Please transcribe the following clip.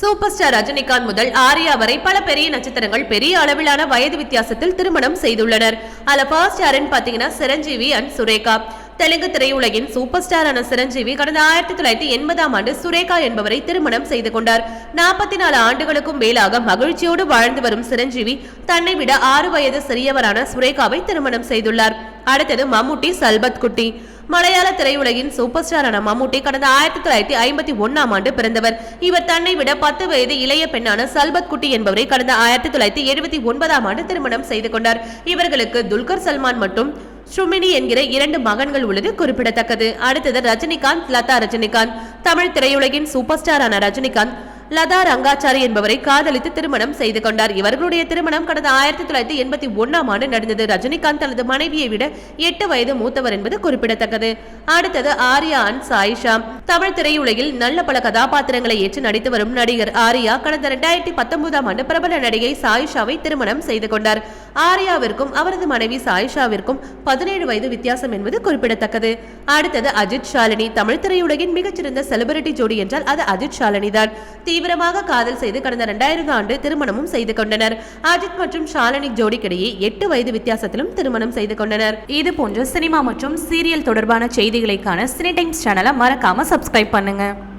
Super star Rajinikanth முதல் ஆர்யா வரை பல பெரிய நட்சத்திரங்கள் பெரிய அளவிலான வயது வித்தியாசத்தில் திருமணம் செய்துள்ளனர். அதுல ஃபர்ஸ்ட் யாருன்னு பாத்தீங்கன்னா சிரஞ்சீவி அண்ட் சுரேகா. தெலுங்கு திரையுலகின் சூப்பர் ஸ்டாரான சிரஞ்சீவி கடந்த ஆயிரத்தி தொள்ளாயிரத்தி எண்பதாம் ஆண்டு சுரேகா என்பவரை திருமணம் செய்து கொண்டார். நாற்பத்தி நாலு ஆண்டுகளுக்கும் மேலாக மகிழ்ச்சியோடு வாழ்ந்து வரும் சிரஞ்சீவி தன்னை விட ஆறு வயது சிறியவரான சுரேகாவை திருமணம் செய்துள்ளார். அடுத்தது மம்முட்டி சல்பத் குட்டி மலையாள திரையுலகின் சூப்பர் ஸ்டாரான மம்முட்டி கடந்த ஆயிரத்தி தொள்ளாயிரத்தி ஐம்பத்தி ஒன்னாம் ஆண்டு பிறந்தவர். இவர் தன்னை விட பத்து வயது இளைய பெண்ணான சல்பத் குட்டி என்பவரை கடந்த ஆயிரத்தி தொள்ளாயிரத்தி எழுபத்தி ஒன்பதாம் ஆண்டு திருமணம் செய்து கொண்டார். இவர்களுக்கு துல்கர் சல்மான் மற்றும் சுமினி என்கிற இரண்டு மகன்கள் உள்ளது குறிப்பிடத்தக்கது. அடுத்தது ரஜினிகாந்த் லதா ரஜினிகாந்த். தமிழ் திரையுலகின் சூப்பர் ஸ்டாரான ரஜினிகாந்த் லதா ரங்காச்சாரி என்பவரை காதலித்து திருமணம் செய்து கொண்டார். இவர்களுடைய திருமணம் கடந்த ஆயிரத்தி தொள்ளாயிரத்தி எண்பத்தி ஒன்னாம் ஆண்டு நடந்தது. ரஜினிகாந்த் தனது மனைவியை விட எட்டு வயது மூத்தவர் என்பது குறிப்பிடத்தக்கது. அடுத்தது ஆர்யா அண்ட் சாயிஷா. தமிழ் திரையுலகில் நல்ல பல கதாபாத்திரங்களை ஏற்று நடித்து வரும் நடிகர் ஆர்யா கடந்த இரண்டாயிரத்தி பத்தொன்பதாம் ஆண்டு பிரபல நடிகை சாயிஷாவை திருமணம் செய்து கொண்டார். ஆர்யாவிற்கும் அவரது மனைவி சாயிஷாவிற்கும் பதினேழு வயது வித்தியாசம் என்பது குறிப்பிடத்தக்கது. அடுத்தது அஜித் ஷாலினி. தமிழ் திரையுலகின் மிகச்சிறந்த செலிபிரிட்டி ஜோடி என்றால் அது அஜித் ஷாலினி தான். தீவிரமாக காதல் செய்து கடந்த இரண்டாயிரம் ஆண்டு திருமணமும் செய்து கொண்டனர். அஜித் மற்றும் ஷாலினி ஜோடிக்கிடையே எட்டு வயது வித்தியாசத்திலும் திருமணம் செய்து கொண்டனர். இது போன்ற சினிமா மற்றும் சீரியல் தொடர்பான செய்திகளைக்கான சினி டைம்ஸ் சேனலை மறக்காம சப்ஸ்கிரைப் பண்ணுங்க.